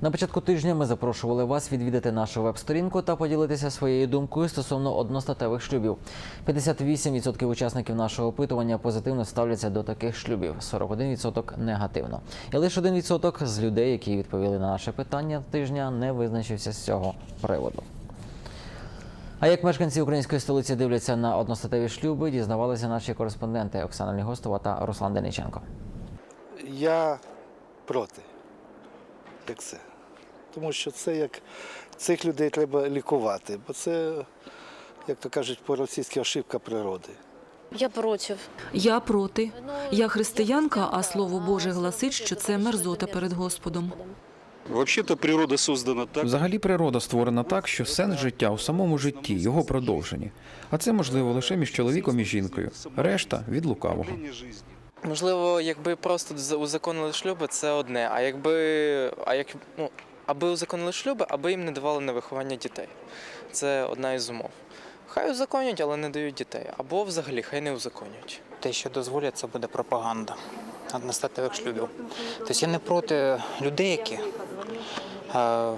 На початку тижня ми запрошували вас відвідати нашу веб-сторінку та поділитися своєю думкою стосовно одностатевих шлюбів. 58% учасників нашого опитування позитивно ставляться до таких шлюбів, 41% негативно. І лише 1% з людей, які відповіли на наше питання тижня, не визначився з цього приводу. А як мешканці української столиці дивляться на одностатеві шлюби, дізнавалися наші кореспонденти Оксана Лігостова та Руслан Дениченко. Я проти. Як це? Тому що це як цих людей треба лікувати, бо це, як то кажуть, по-російськи ошибка природи. Я против. Я проти. Я християнка, а слово Боже гласить, що це мерзота перед Господом. Вообще-то природа создана так, Взагалі природа створена так, що сенс життя у самому житті, його продовженні. А це можливо лише між чоловіком і жінкою. Решта від лукавого. Можливо, якби просто узаконили шлюби, це одне. А якби а як ну аби узаконили шлюби, аби їм не давали на виховання дітей. Це одна із умов. Хай узаконять, але не дають дітей. Або взагалі хай не узаконюють. те, що дозволять, це буде пропаганда одностатевих шлюбів. Тобто я не проти людей, які е,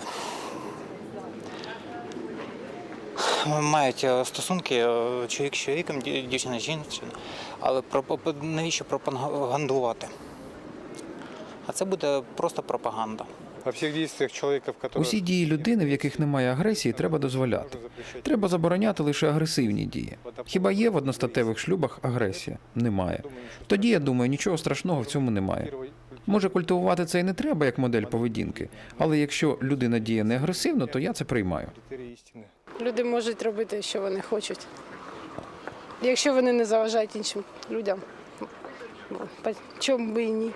мають е, стосунки е, чоловік з чоловіком, дівчина з жінкою, але навіщо пропагандувати? А це буде просто пропаганда. Усі дії людини, в яких немає агресії, треба дозволяти. Треба забороняти лише агресивні дії. Хіба є в одностатевих шлюбах агресія? Немає. Тоді я думаю, нічого страшного в цьому немає. Може, культивувати це і не треба як модель поведінки, але якщо людина діє не агресивно, то я це приймаю. Люди можуть робити, що вони хочуть. Якщо вони не заважають іншим людям, чому би і ні.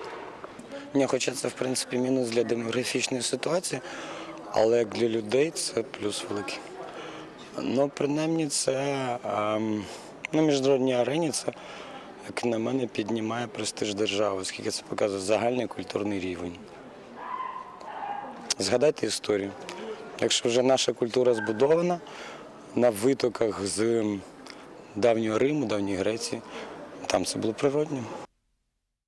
Ні, хоча це в принципі мінус для демографічної ситуації, але як для людей це плюс великий. Ну, принаймні, це ем, на міжнародній арені це, як на мене, піднімає престиж держави, оскільки це показує загальний культурний рівень. Згадайте історію. Якщо вже наша культура збудована на витоках з давнього Риму, давньої Греції, там це було природньо.